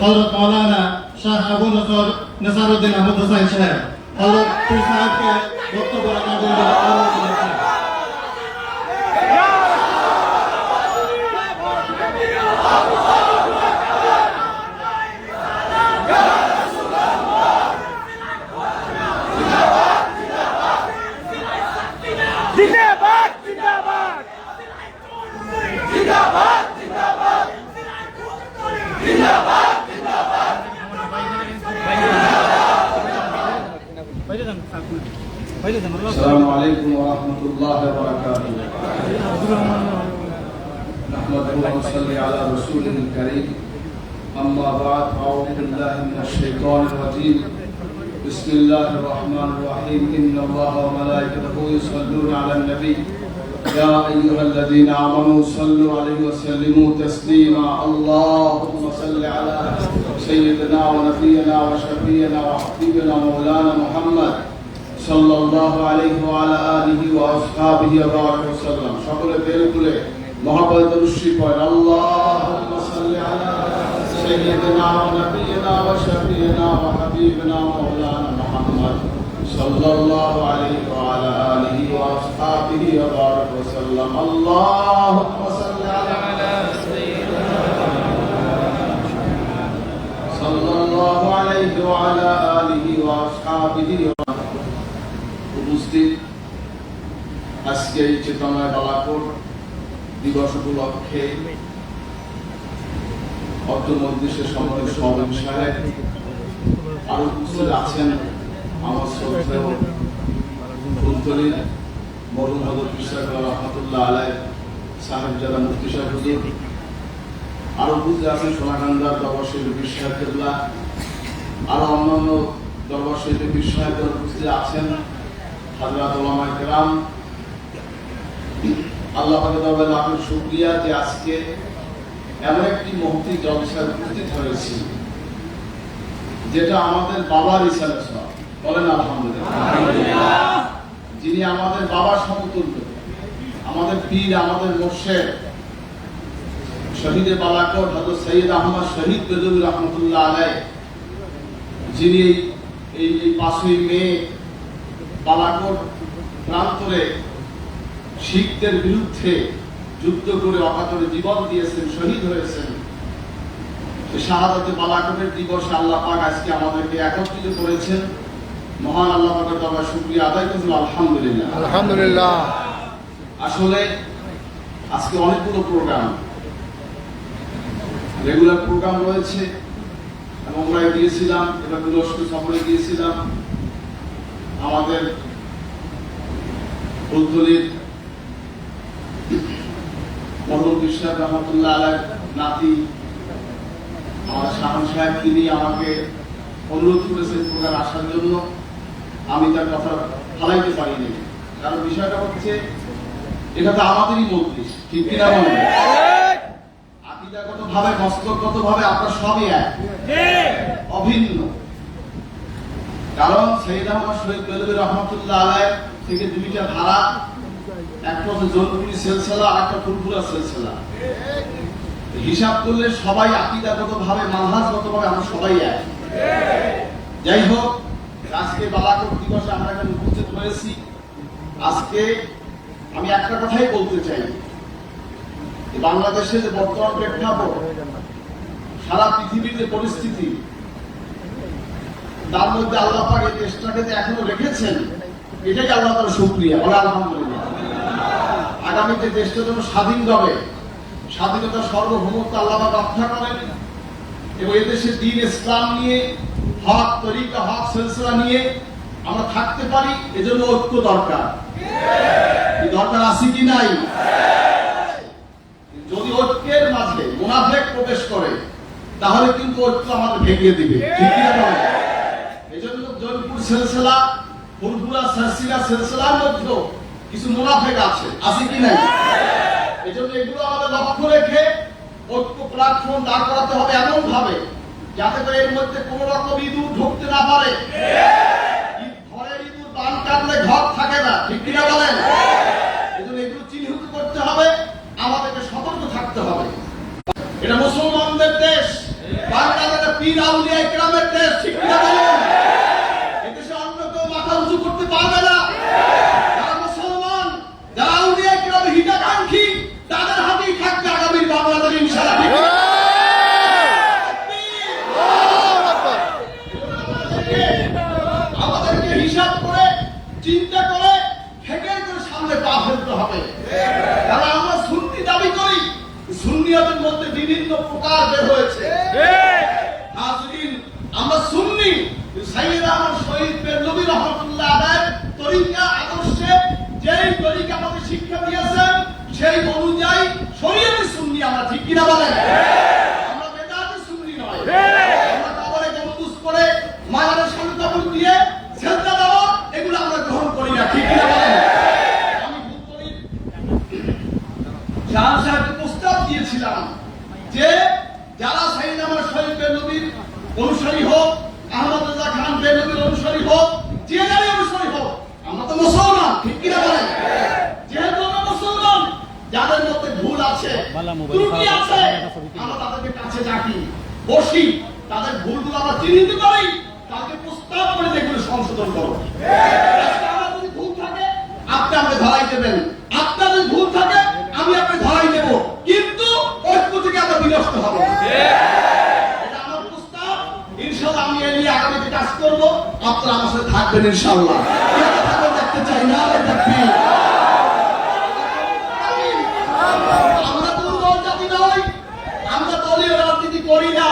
হজরত মৌলানা শাহ আবু নসর নেসারুদ্দিন আহমদ হোসাইন সাহেব হজরত পীর সাহেবকে বক্তব্য রাখার জন্য অনুরোধ করছি। জিন্দাবাদ السلام عليكم ورحمة الله وبركاته. نحمده ونصلي على رسوله الكريم. أما بعد أعوذ بالله من الشيطان الرجيم. بسم الله الرحمن الرحيم. إن الله وملائكته يصلون على النبي. يا أيها الذين آمنوا صلوا عليه وسلموا تسليما. اللهم صل على سيدنا ونبينا وشفينا وحبيبنا مولانا محمد. صلى الله عليه وعلى آله وأصحابه وبارك وسلم সকলে বের করে মহাপদ রুশি পড়েন اللهم صل على سيدنا ونبينا وشفينا وحبيبنا مولانا محمد صلى الله عليه وعلى آله وأصحابه وبارك وسلم اللهم صل على صلى الله عليه وعلى آله وأصحابه উপস্থিত। আজকে এই চেতনায় বালাকোট দিবস উপলক্ষে অর্থ মন্ত্রীশের সম্মানিত সভাপতি সাহেব, আরও উপস্থিত আছেন আমার শ্রদ্ধেয় ফুলতলির মরুম হজর কৃষ্ণ রহমতুল্লাহ আলাই সাহেব যারা মুফতি সাহেব আরও বুঝতে আছেন সোনাকান্দার দরবার বিশ্বাহেবুল্লাহ আরও অন্যান্য দরবার বিশ্বাহেবুল উপস্থিত আছেন। হাজরাত আল্লাহ যে আজকে এমন একটি মহতি জলসায় উপস্থিত হয়েছি যেটা আমাদের বাবার ইসালে বলেন আলহামদুলিল্লাহ। যিনি আমাদের বাবার সমতুল্য আমাদের পীর আমাদের মোর্শেদ শহীদে বালাকোট হজরত সৈয়দ আহমদ শহীদ বেদুল রহমতুল্লাহ আলাই যিনি এই এই পাঁচই মে বালাকোট প্রান্তরে শিখদের বিরুদ্ধে যুদ্ধ করে অকাতরে জীবন দিয়েছেন শহীদ হয়েছেন। শাহাদাতে বালাকোটের দিবসে আল্লাহ পাক আজকে আমাদেরকে একত্রিত করেছেন। মহান আল্লাহ পাকের দরবার শুকরিয়া আদায় করছিল আলহামদুলিল্লাহ। আলহামদুলিল্লাহ। আসলে আজকে অনেকগুলো প্রোগ্রাম রেগুলার প্রোগ্রাম রয়েছে। এবং আমরা গিয়েছিলাম এবার তুরস্ক সফরে গিয়েছিলাম। আমাদের ফুলতলির মরহুম কৃষ্ণ রহমতুল্লাহ আলাই নাতি আমার শাহন সাহেব তিনি আমাকে অনুরোধ করেছেন প্রোগ্রাম আসার জন্য। আমি তার কথা ফালাইতে পারিনি। কারণ বিষয়টা হচ্ছে এটা তো আমাদেরই মজলিস ঠিক কিনা বলেন? আকিদাগত ভাবে মস্তকগত ভাবে আমরা সবই এক। অভিন্ন। কারণ সৈয়দ আহমদ শহীদ বেদবী রহমতুল্লাহ আলাই থেকে দুইটা ধারা একটা হচ্ছে জোনপুরি সেলসেলা আর একটা ফুলফুলা সেলসেলা। হিসাব করলে সবাই আকিদাগত ভাবে মানহাজগত ভাবে আমরা সবাই এক। যাই হোক, আজকে বালাকোট দিবসে আমরা এখানে উপস্থিত হয়েছি। আজকে আমি একটা কথাই বলতে চাই। যে বাংলাদেশের যে বর্তমান প্রেক্ষাপট, সারা পৃথিবীর যে পরিস্থিতি তার মধ্যে আল্লাহ পাক এই দেশটাকে যে এখনও রেখেছেন আল্লাহ তার শুক্রিয়া, বলে আলহামদুলিল্লাহ। আগামী যে দেশটা যেন স্বাধীন হবে স্বাধীনতা আল্লাহ পাক রক্ষা করেন এবং এদেশে দিন ইসলাম নিয়ে, হক তরিকা, হক সিলসিলা নিয়ে আমরা থাকতে পারি, এজন্য ঐক্য দরকার। দরকার আছে কি নাই? যদি ঐক্যের মাঝে প্রবেশ করে, তাহলে কিন্তু ঐক্য আমাদের ভেঙে দিবে। ঠিক না বলেন? এই জন্য জয়পুর সিলসিলা ফুলফুলা সারসিলা সিলসিলার মধ্যে কিছু মুনাফেক আছে। আছে কি নাই? এই জন্য এগুলো আমাদের লক্ষ্য রেখে ঐক্য প্ল্যাটফর্ম দাঁড় করাতে হবে এমন ভাবে যাতে করে এর মধ্যে কোন রকম ইঁদুর ঢুকতে না পারে ঈদ ঘরের ইঁদুর বান কাটলে ঘর থাকে না ঠিক কিনা বলেন এই জন্য এগুলো চিহ্নিত করতে হবে আমাদেরকে সতর্ক থাকতে হবে এটা মুসলমানদের দেশ বাংলাদেশের পীর আউলিয়া ইকরামের দেশ ঠিক কিনা বলুন এদেশে অন্য কেউ মাথা উঁচু করতে পারবে না যারা মুসলমান যারা আউলিয়া ইকরামের হিতাকাঙ্ক্ষী তাদের হাতেই থাকবে আগামী বাংলাদেশ ইনশাআল্লাহ ঠিক কিনা? আমাদেরকে হিসাব করে চিন্তা করে থেকে করে সামনে পা ফেলতে হবে কারণ আমরা সুন্নি দাবি করি সুন্নিয়তের মধ্যে বিভিন্ন প্রকার বের হয়েছে হাজরিন আমরা সুন্নি সাইয়েদ আহমদ শহীদ বেরলবী রহমতুল্লাহ আলাইহির তরিকা আদর্শে যেই তরিকা আমাদের শিক্ষা দিয়েছেন সেই অনুযায়ী শরীয়তে সুন্নি আমরা ঠিক কিনা বলেন? আমরা বেদাতে সুন্নি নয়। আমরা কবরে গম্বুজ করে মাজারের সামনে কবর দিয়ে সেজদা দেওয়া এগুলো আমরা গ্রহণ করি না ঠিক কিনা বলেন? আমি ভুল করি শাহ সাহেবকে প্রস্তাব দিয়েছিলাম যে যারা সাইদ আমার শহীদ বেরলবীর অনুসারী হোক আহমদ রাজা খান বেরলবীর অনুসারী হোক যে যারই অনুসারী হোক আমরা তো মুসলমান ঠিক কিনা বলেন যেহেতু আমরা মুসলমান যাদের মধ্যে ভুল আছে ত্রুটি আছে। আমরা তাদেরকে কাছে ডাকি। বসি তাদের ভুলগুলো আমরা চিহ্নিত করি। তাদেরকে প্রস্তাব করে যেগুলো সংশোধন করো আমার যদি ভুল থাকে আপনি আমাকে ধরাই দেবেন। আপনার যদি ভুল থাকে আমি আপনাকে ধরাই দেব। কিন্তু ঐক্য থেকে আমরা বিনষ্ট হব। এটা আমার প্রস্তাব। ইনশাআল্লাহ আমি এ নিয়ে আগামীতে কাজ করব। আপনারা আমার সাথে থাকবেন ইনশাআল্লাহ। থাকবেন দেখতে চাই না দেখবি আমরা দুর্বল জাতি নই আমরা দলীয় রাজনীতি করি না।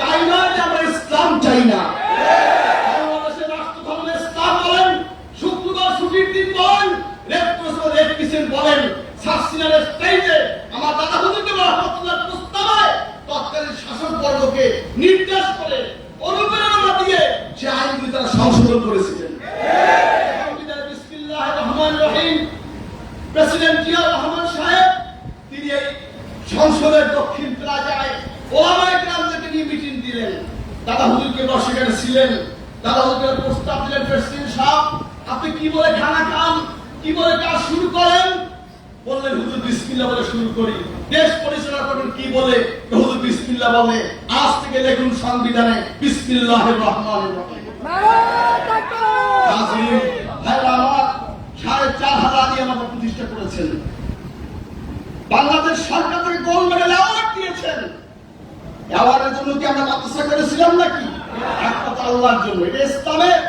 তাই নয় যে আমরা ইসলাম চাই না। আমার দাদা নির্দেশ করে অনুপ্রেরণা দিয়ে সে আইনগুলি তারা সংশোধন করেছিলেন বিসমিল্লাহির রহমানির রহিম প্রেসিডেন্ট জিয়া রহমান সাহেব তিনি এই সংসদের দক্ষিণ প্লাজায় ওলামায়ে কেরামদেরকে নিয়ে মিটিং দিলেন দাদা হুজুরকে সেখানে ছিলেন দাদা হুজুরের প্রস্তাব দিলেন প্রেসিডেন্ট সাহেব আপনি কি বলে খানা খান কি বলে কাজ শুরু করেন বললেন বিসমিল্লাহ বলে শুরু করি। দেশ পরিচালনা করবেন কি বলে? হুজুর বিসমিল্লাহ বলে। আজ থেকে লিখুন সংবিধানে বিসমিল্লাহির রহমানির রহিম। ভাইরা আমার সাড়ে চার হাজার দিয়ে আমাকে প্রতিষ্ঠা করেছেন। বাংলাদেশ সরকার থেকে গোল্ড মেডেল অ্যাওয়ার্ড দিয়েছেন। অ্যাওয়ার্ডের জন্য কি আমরা মাদ্রাসা করেছিলাম নাকি? একমাত্র আল্লাহর জন্য। এটা ইসলামের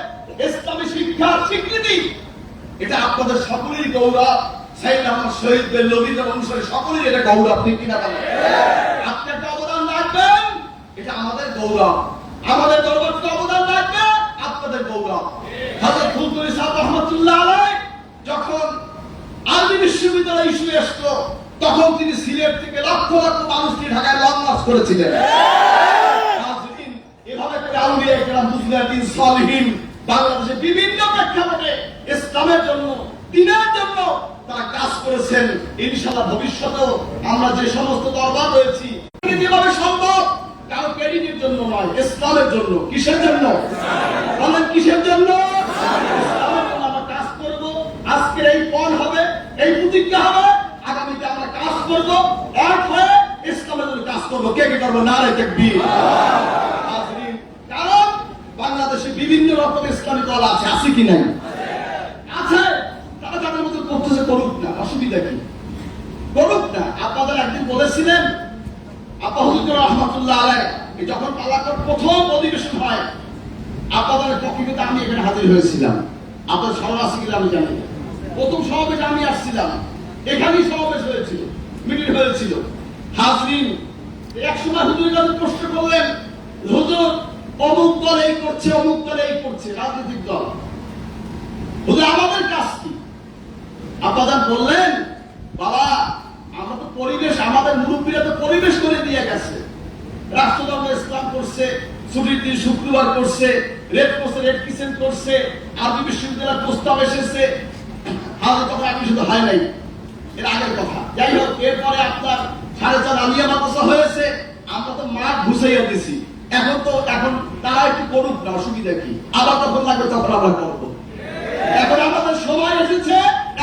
ইসলামী শিক্ষার স্বীকৃতি। এটা আপনাদের সকলেরই গৌরব। সাইদ আহমদ শহীদ বেল্লবীর অনুসারে সকলেরই এটা গৌরব, ঠিক কিনা বলেন? আপনি একটা অবদান রাখবেন এটা আমাদের গৌরব। আমাদের দরবারকে অবদান রাখবে আপনাদের গৌরব। হযরত ফুলতুলি সাহেব রহমাতুল্লাহ আলাইহ, যখন আরবি বিশ্ববিদ্যালয় ইস্যু আসতো, তখন তিনি সিলেট থেকে লক্ষ লক্ষ মানুষকে ঢাকায় লং মার্চ করেছিলেন। এভাবে করে আউলিয়া একরাম মুজলিমিন সালিহিন বাংলাদেশে বিভিন্ন প্রেক্ষাপটে ইসলামের জন্য, দিনের জন্য তারা কাজ করেছেন। ইনশাআল্লাহ ভবিষ্যতেও আমরা যে সমস্ত দরবার রয়েছি যেভাবে সম্ভব কারও ক্রেডিটের জন্য নয় ইসলামের জন্য। কিসের জন্য? বলেন কিসের জন্য? আমরা কাজ করব। আজকে এই পণ হবে এই প্রতিজ্ঞা হবে আগামীতে আমরা কাজ করব এক হয়ে ইসলামের জন্য কাজ করব। কে কে করব? না রে হাজরিন, কারণ বাংলাদেশে বিভিন্ন রকম ইসলামী দল আছে আছে কি নাই আছে তারা তাদের মতো করতেছে করুক না অসুবিধা কি? করুক না, আপনাদের একদিন বলেছিলেন রহমতুল্লাহ আলাই যখন প্রথম অধিবেশন হয়, আপনাদের পক্ষে আমি এখানে হাজির হয়েছিলাম। কিনা আমি জানি প্রথম আমি আসছিলাম। এখানেই সমাবেশ হয়েছিল, মিটিং হয়েছিল। হাজরিন, এক সময় হুজুর কাছে প্রশ্ন করলেন, হুজুর, অমুক দল এই করছে, অমুক দল এই করছে, রাজনৈতিক দল। হুজুর, আমাদের কাজ কি? আপনাদের বললেন, বাবা, আমরা তো পরিবেশ, আমাদের মুরব্বীরা তো পরিবেশ করে দিয়ে গেছে। রাষ্ট্রধর্ম ইসলাম করছে, ছুটির দিন শুক্রবার করছে, রেড করছে, রেড কিচেন করছে, আরবি বিশ্ববিদ্যালয়ের প্রস্তাব এসেছে। হাজার কথা আমি শুধু হয় নাই, এর আগের কথা। যাই হোক, এরপরে আপনার সাড়ে চার আলিয়া মাদ্রাসা হয়েছে, আমরা তো মাঠ ঘুষাইয়া দিছি। এখন তো, এখন তারা একটু করুক না, অসুবিধা কি? আবার তখন লাগবে তখন আবার করব এখন আমাদের সময় এসেছে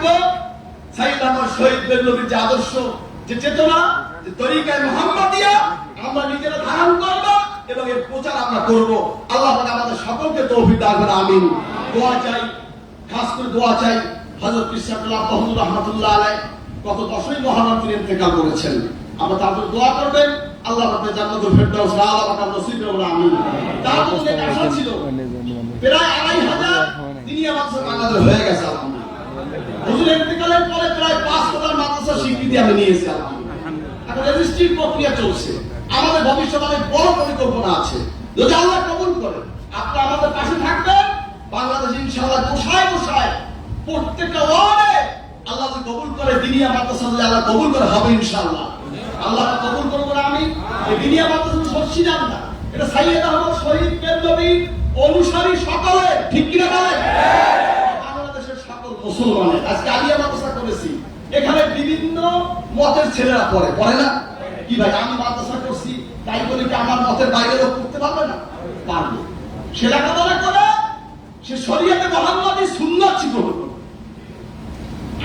থাকব। সাইদ আমার যে আদর্শ, যে চেতনা, যে তরিকায় মোহাম্মদিয়া, আমরা নিজেরা ধারণ করব এবং এর প্রচার আমরা করব। আল্লাহ আমাদের সকলকে তৌফিক দান করে আমিন। দোয়া চাই, খাস করে দোয়া চাই হযরত ইসরাফুল্লাহ মাহমুদ রহমাতুল্লাহ আলাইহ। গত দশই মহারম ইন্তেকাল করেছেন। আমরা তাদের দোয়া করবেন। আল্লাহ পাক জান্নাতুল ফেরদাউস, আল্লাহ পাক নসিব করুন, আমিন। তার তো আশা ছিল, প্রায় আড়াই হাজার তিনি আমাদের বাংলাদেশ হয়ে গেছে আলহামদুলিল্লাহ হুজুর ইন্তেকালের পরে প্রায় পাঁচ হাজার মাদ্রাসা স্বীকৃতি আমি নিয়েছি। এখন রেজিস্ট্রির প্রক্রিয়া চলছে। আমাদের ভবিষ্যতে বড় পরিকল্পনা আছে। যদি আল্লাহ কবুল করে আপনারা আমাদের পাশে থাকবেন। বাংলাদেশ ইনশাআল্লাহ গোসায় গোসায় প্রত্যেকটা ওয়ার্ডে আল্লাহ কবুল করে, দিনিয়া মাদ্রাসা যদি আল্লাহ কবুল করে, হবে ইনশাআল্লাহ। আল্লাহ কবুল করব না আমি। দিনিয়া মাদ্রাসা সরছি না। এটা সাইয়েদ আহমদ শহীদ নবী অনুসারী সকলে, ঠিক কিনা বলেন? মুসলমানের। আজকে আলিয়া মাদ্রাসা করেছি এখানে বিভিন্ন মতের ছেলেরা পড়ে পড়ে না? কি ভাই, আমি মাদ্রাসা করছি তাই বলে কি আমার মতের বাইরে লোক করতে পারবে না? পারবে। সে লেখাপড়া করে সে শরীয়তে সুন্নাত শিখে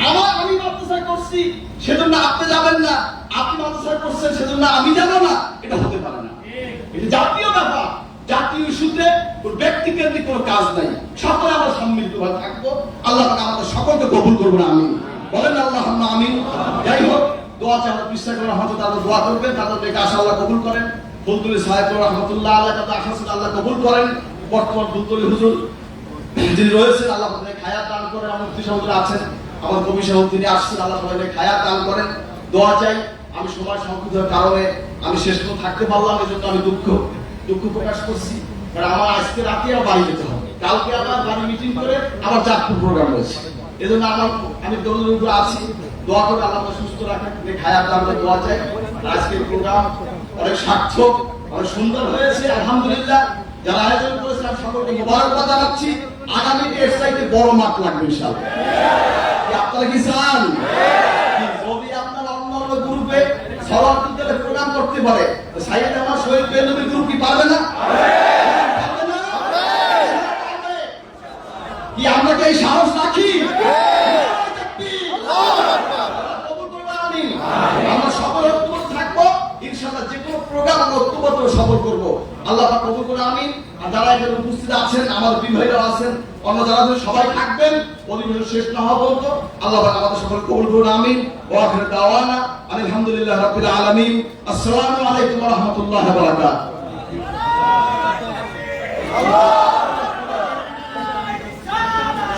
আমার, আমি মাদ্রাসা করছি সেজন্য আপনি যাবেন না। আপনি মাদ্রাসা করছেন সেজন্য আমি যাব না। এটা হতে পারে না। এটা জাতীয় জাতীয় ইস্যুতে কোনো কাজ নাই। সকলে আমরা থাকব। আল্লাহ আমাদের সকলকে কবুল করব না আমি বলেন আল্লাহ আমিন। যাই হোক, দোয়া বিশ্বাস হয়তো তাদের দোয়া করবেন, তাদের দেখে আশা আল্লাহ কবুল করেন। ফুলতুলি সাহেব রহমতুল্লাহ আল্লাহ তাদের আশা আল্লাহ কবুল করেন। বর্তমান ফুলতুলি হুজুর যিনি রয়েছেন, আল্লাহ খায়াত দান করেন। আমার সাহেব আছেন, আমার কবি তিনি আসছেন, আল্লাহ তাদের খায়াত দান করেন। দোয়া চাই, আমি সময় সংকীর্ণের কারণে আমি শেষ থাকতে পারলাম এই জন্য আমি দুঃখ। দুঃখ প্রকাশ করছি। কারণ আমার আজকে রাতে আর বাড়ি যেতে হবে। কালকে আবার বাড়ি মিটিং করে আবার চাঁদপুর প্রোগ্রাম রয়েছে। এই জন্য আমার আমি দলের উপর আছি। দোয়া করে আল্লাহ সুস্থ রাখেন। খায়াত দান করে দোয়া চাই। আজকের প্রোগ্রাম অনেক সার্থক, অনেক সুন্দর হয়েছে। আলহামদুলিল্লাহ, যারা আয়োজন করেছেন, আমি সকলকে মোবারকবাদ জানাচ্ছি। আগামী এর চাইতে বড় মাঠ লাগবে ইনশাআল্লাহ। আপনারা কি চান? যদি আপনার অন্য গ্রুপে সবার প্রোগ্রাম করতে পারে, তো সাইয়েদ আমার শহীদ বেলনবী গ্রুপ কি পারবে না পারবে না? পারবে। কি আমরা এই সাহস রাখি। কবুল করবে আমিন। আমরা সকল ঐক্যবদ্ধ থাকব। ইনশাআল্লাহ যে কোনো প্রোগ্রাম আমরা ঐক্যবদ্ধ সফল করব। আল্লাহ পাক কবুল করে আমিন। আর যারা এখানে উপস্থিত আছেন আমার বিভাগীরা আছেন অন্য যারা আছেন সবাই থাকবেন। অধিবেশন শেষ না হওয়া পর্যন্ত। আল্লাহ পাক আমাদের সকল কবুল করুন আমিন। ওয়া আখির দাওয়ানা আলহামদুলিল্লাহ রাব্বিল আলামিন। আসসালামু আলাইকুম ওয়া রাহমাতুল্লাহি ওয়া বারাকাতুহু।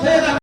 সৈয়দ